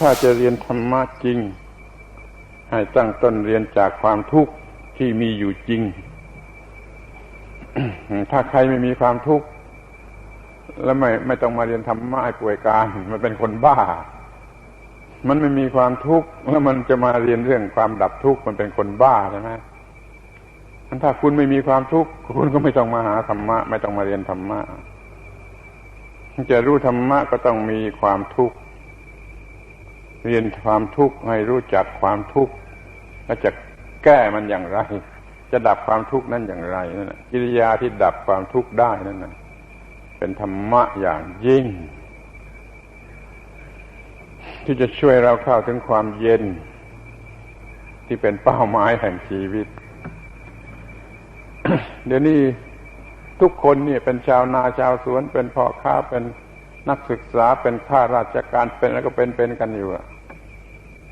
ถ้าจะเรียนธรรมะจริง ให้ตั้งต้นเรียนจากความทุกข์ที่มีอยู่จริง ถ้าใครไม่มีความทุกข์แล้วไม่ไม่ต้องมาเรียนธรรมะให้ป่วยการมันเป็นคนบ้า มันไม่มีความทุกข์แล้วมันจะมาเรียนเรื่องความดับทุกข์มันเป็นคนบ้าใช่ไหมถ้าคุณไม่มีความทุกข์คุณก็ไม่ต้องมาหาธรรมะ ไม่ต้องมาเรียนธรรมะจะรู้ธรรมะก็ต้องมีความทุกข์ เรียนความทุกข์ให้รู้จักความทุกข์และจะแก้มันอย่างไร จะดับความทุกข์นั้นอย่างไรนั่นกิริยาที่ดับความทุกข์ได้นั่นนะเป็นธรรมะอย่างยิ่ง ที่จะช่วยเราเข้าถึงความเย็น ที่เป็นเป้าหมายแห่งชีวิต เดี๋ยวนี้ทุกคนเนี่ยเป็นชาวนาชาวสวนเป็นพ่อค้าเป็น นักศึกษาเป็นข้าราชการเป็นแล้วก็เป็นเป็นกันอยู่อะ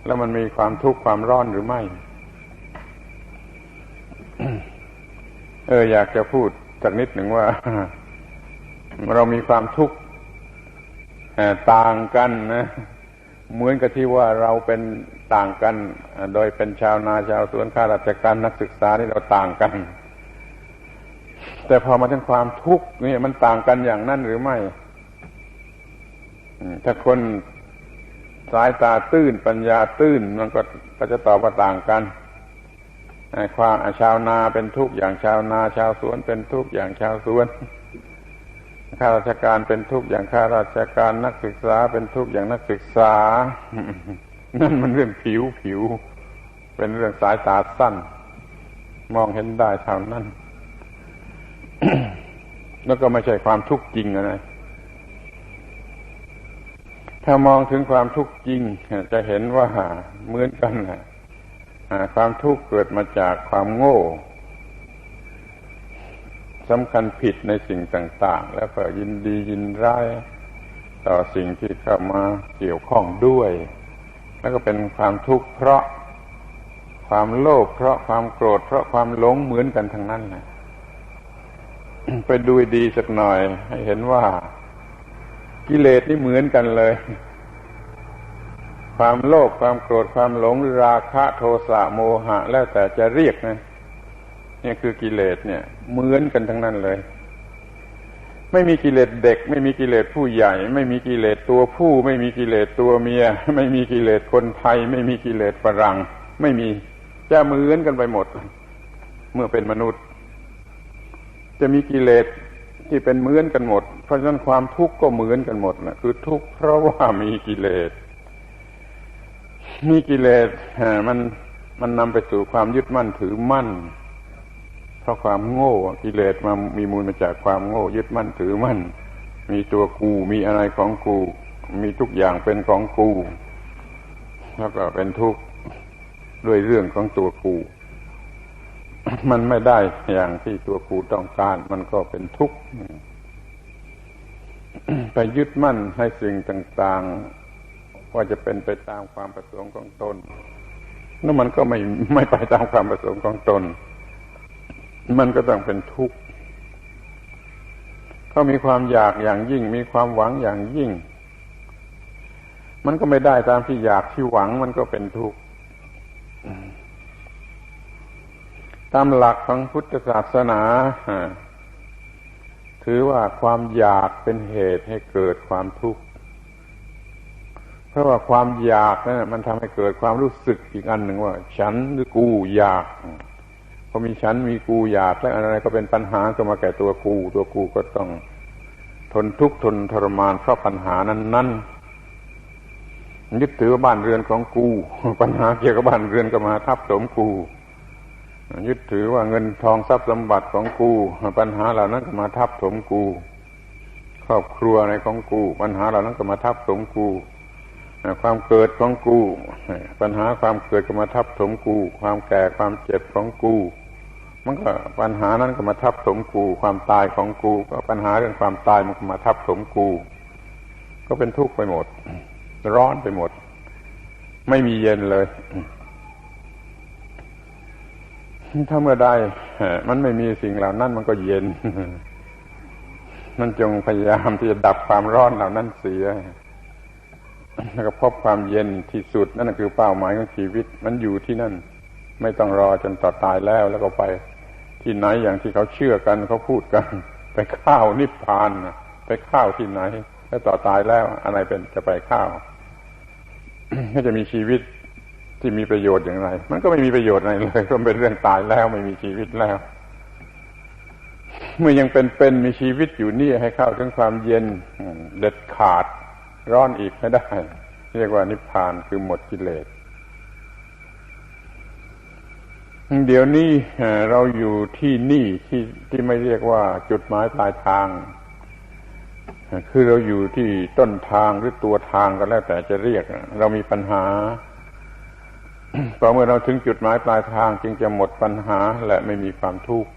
แล้วมันมีความทุกข์ความร้อนหรือไม่ เอออยากจะพูดสักนิดหนึ่งว่า เรามีความทุกข์ต่างกันนะเหมือนกับที่ว่าเราเป็นต่างกัน โดยเป็นชาวนาชาวสวนข้าราชการนักศึกษานี่เราต่างกัน แต่พอมาถึงความทุกข์นี่มันต่างกันอย่างนั้นหรือไม่ ถ้าคนสายตาตื้นปัญญาตื้นมันก็ก็จะตอบว่าต่างกันความชาวนาเป็นทุกข์อย่างชาวนา ชาวสวนเป็นทุกข์อย่างชาวสวนข้าราชการเป็นทุกข์อย่างข้าราชการนักศึกษาเป็นทุกข์อย่างนักศึกษา นั่นมันเรื่องผิวผิว เป็นเรื่องสายตาสั้น มองเห็นได้เท่านั้น แล้วก็ไม่ใช่ความทุกข์จริงนะ ถ้ามองถึงความทุกข์จริง จะเห็นว่าเหมือนกันนะความทุกข์เกิดมาจากความโง่สำคัญผิดในสิ่งต่าง ๆ แล้วก็ยินดียินร้ายต่อสิ่งที่เข้ามาเกี่ยวข้องด้วย แล้วก็เป็นความทุกข์เพราะความโลภเพราะความโกรธ เพราะความหลงเหมือนกันทั้งนั้นนะไปดูดีสักหน่อย ให้เห็นว่า กิเลสนี่เหมือนกันเลย ความโลภความโกรธความหลงราคะโทสะโมหะ แล้วแต่จะเรียกนะนี่คือกิเลสเนี่ย เหมือนกันทั้งนั้นเลย ไม่มีกิเลสเด็ก ไม่มีกิเลสผู้ใหญ่ ไม่มีกิเลสตัวผู้ ไม่มีกิเลสตัวเมีย ไม่มีกิเลสคนไทย ไม่มีกิเลสฝรั่ง ไม่มีจะเหมือนกันไปหมด เมื่อเป็นมนุษย์ จะมีกิเลส ที่เป็นเหมือนกันหมด เพราะฉะนั้นความทุกข์ก็เหมือนกันหมดนะคือทุกข์เพราะว่ามีกิเลส มีกิเลสมันมันนำไปสู่ความยึดมั่นถือมั่น เพราะความโง่กิเลสมามีมูลมาจากความโง่ ยึดมั่นถือมั่น มีตัวกูมีอะไรของกู มีทุกอย่างเป็นของกู แล้วก็เป็นทุกข์ด้วยเรื่องของตัวกู มันไม่ได้อย่างที่ตัวกูต้องการ มันก็เป็นทุกข์ไปยึดมั่นให้สิ่งต่างๆ ว่าจะเป็นไปตามความประสงค์ของตนแล้วมันก็ไม่ไม่ไปตามความประสงค์ของตน มันก็ต้องเป็นทุกข์เขามีความอยากอย่างยิ่ง มีความหวังอย่างยิ่ง มันก็ไม่ได้ตามที่อยากที่หวังมันก็เป็นทุกข์ ตามหลักของพุทธศาสนา ถือว่าความอยากเป็นเหตุให้เกิดความทุกข์ เพราะว่าความอยากนะั่นมันทำให้เกิดความรู้สึกอีกอันหนึ่งว่า ฉันหรือกูอยากพอมีฉันมีกูอยากแล้วอะไรก็เป็นปัญหาก็มาแก่ตัวกู ตัวกูก็ต้องทนทุกข์ทนทรมานเพราะปัญหานั้นนั้นยึดถือว่าบ้านเรือนของกู ปัญหาเกี่ยวกับบ้านเรือนก็มาทับถมกู ยึดถือว่าเงินทองทรัพย์สมบัติของกูปัญหาเหล่านั้นก็มาทับถมกู ครอบครัวในของกู ปัญหาเหล่านั้นก็มาทับถมกูความเกิดของกู ปัญหาความเกิดก็มาทับถมกู ความแก่ความเจ็บของกู มันก็ปัญหานั้นก็มาทับถมกู ความตายของกู ก็ปัญหาเรื่องความตายมันก็มาทับถมกู ก็เป็นทุกข์ไปหมด ร้อนไปหมด ไม่มีเย็นเลย ถ้าเมื่อใดมันไม่มีสิ่งเหล่านั้นมันก็เย็น มันจงพยายามที่จะดับความร้อนเหล่านั้นเสีย แล้วก็พบความเย็นที่สุดนั่นคือเป้าหมายของชีวิต มันอยู่ที่นั่น ไม่ต้องรอจนต่อตายแล้ว แล้วก็ไปที่ไหนอย่างที่เขาเชื่อกันเขาพูดกัน ไปข้าวนิพพานน่ะไปข้าวที่ไหน แล้วต่อตายแล้วอะไรเป็นจะไปข้าวก็จะมีชีวิต ที่มีประโยชน์อย่างไร มันก็ไม่มีประโยชน์อะไรเลยเพราะมันเป็นเรื่องตายแล้วไม่มีชีวิตแล้ว เมื่อยังเป็นเป็นมีชีวิตอยู่นี่ให้เข้าถึงความเย็นเด็ดขาดร้อนอีกไม่ได้ เรียกว่านิพพานคือหมดกิเลสเดี๋ยวนี้เราอยู่ที่นี่ที่ที่ไม่เรียกว่าจุดหมายปลายทาง คือเราอยู่ที่ต้นทางหรือตัวทางก็แล้วแต่จะเรียก เรามีปัญหา พอเมื่อเราถึงจุดหมายปลายทางจึงจะหมดปัญหาและไม่มีความทุกข์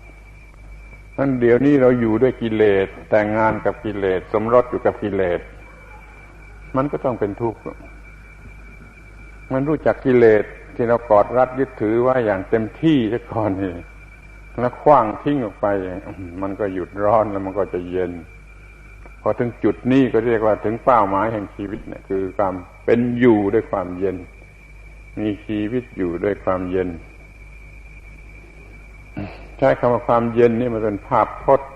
นั้นเดี๋ยวนี้เราอยู่ด้วยกิเลสแต่งงานกับกิเลสสมรสอยู่กับกิเลส มันก็ต้องเป็นทุกข์มันรู้จักกิเลสที่เรากอดรัดยึดถือว่าอย่างเต็มที่ซะก่อนนี่แล้วคว้างทิ้งออกไป มันก็หยุดร้อนแล้วมันก็จะเย็น พอถึงจุดนี้ก็เรียกว่าถึงเป้าหมายแห่งชีวิตเนี่ยคือความเป็นอยู่ด้วยความเย็น มีชีวิตอยู่ด้วยความเย็น ใช้คำว่าความเย็นนี่มันเป็นภาพพจน์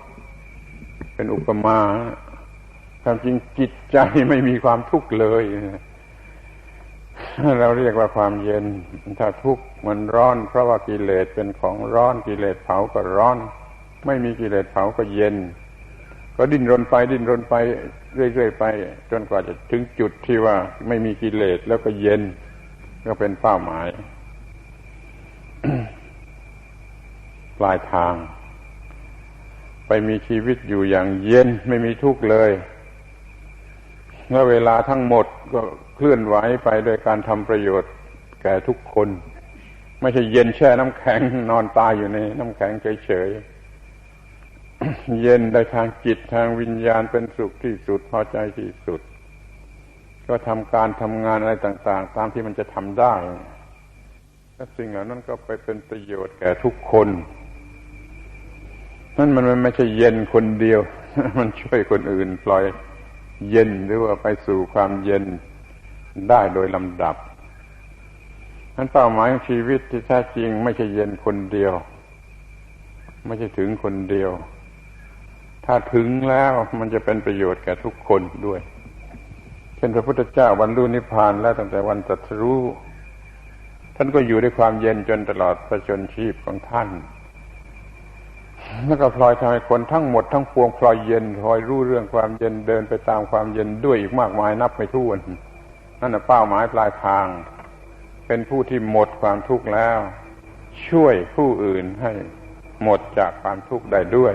เป็นอุปมาความจริงจิตใจไม่มีความทุกข์เลย เราเรียกว่าความเย็น ถ้าทุกข์มันร้อน เพราะว่ากิเลสเป็นของร้อนกิเลสเผาก็ร้อน ไม่มีกิเลสเผาก็เย็น ก็ดิ้นรนไปดิ้นรนไปเรื่อยๆไป จนกว่าจะถึงจุดที่ว่าไม่มีกิเลสแล้วก็เย็น ก็เป็นเป้าหมาย ปลายทาง ไปมีชีวิตอยู่อย่างเย็นไม่มีทุกข์เลยเมื่อเวลาทั้งหมดก็เคลื่อนไหวไปโดยการทำประโยชน์แก่ทุกคน ไม่ใช่เย็นแช่น้ำแข็งนอนตายอยู่ในน้ำแข็งเฉยๆเย็นได้ทางจิตทางวิญญาณเป็นสุขที่สุดพอใจที่สุด ก็ทำการทำงานอะไรต่าง ๆ ตามที่มันจะทำได้และสิ่งเหล่านั้นก็ไปเป็นประโยชน์แก่ทุกคนนั่นมันไม่ใช่เย็นคนเดียว มันช่วยคนอื่นปล่อยเย็นหรือว่าไปสู่ความเย็นได้โดยลำดับนั้นเป้าหมายของชีวิตที่แท้จริง ไม่ใช่เย็นคนเดียว ไม่ใช่ถึงคนเดียว ถ้าถึงแล้วมันจะเป็นประโยชน์แก่ทุกคนด้วย เช่นพระพุทธเจ้าบรรลุนิพพานแล้วตั้งแต่วันตรัสรู้ ท่านก็อยู่ด้วยความเย็นจนตลอดประชนชีพของท่านแล้วก็พลอยทำให้คนทั้งหมดทั้งปวงพลอยเย็นพลอยรู้เรื่องความเย็นเดินไปตามความเย็นด้วยอีกมากมายนับไม่ถ้วน นั่นเป้าหมายปลายทาง เป็นผู้ที่หมดความทุกข์แล้ว ช่วยผู้อื่นให้หมดจากความทุกข์ได้ด้วย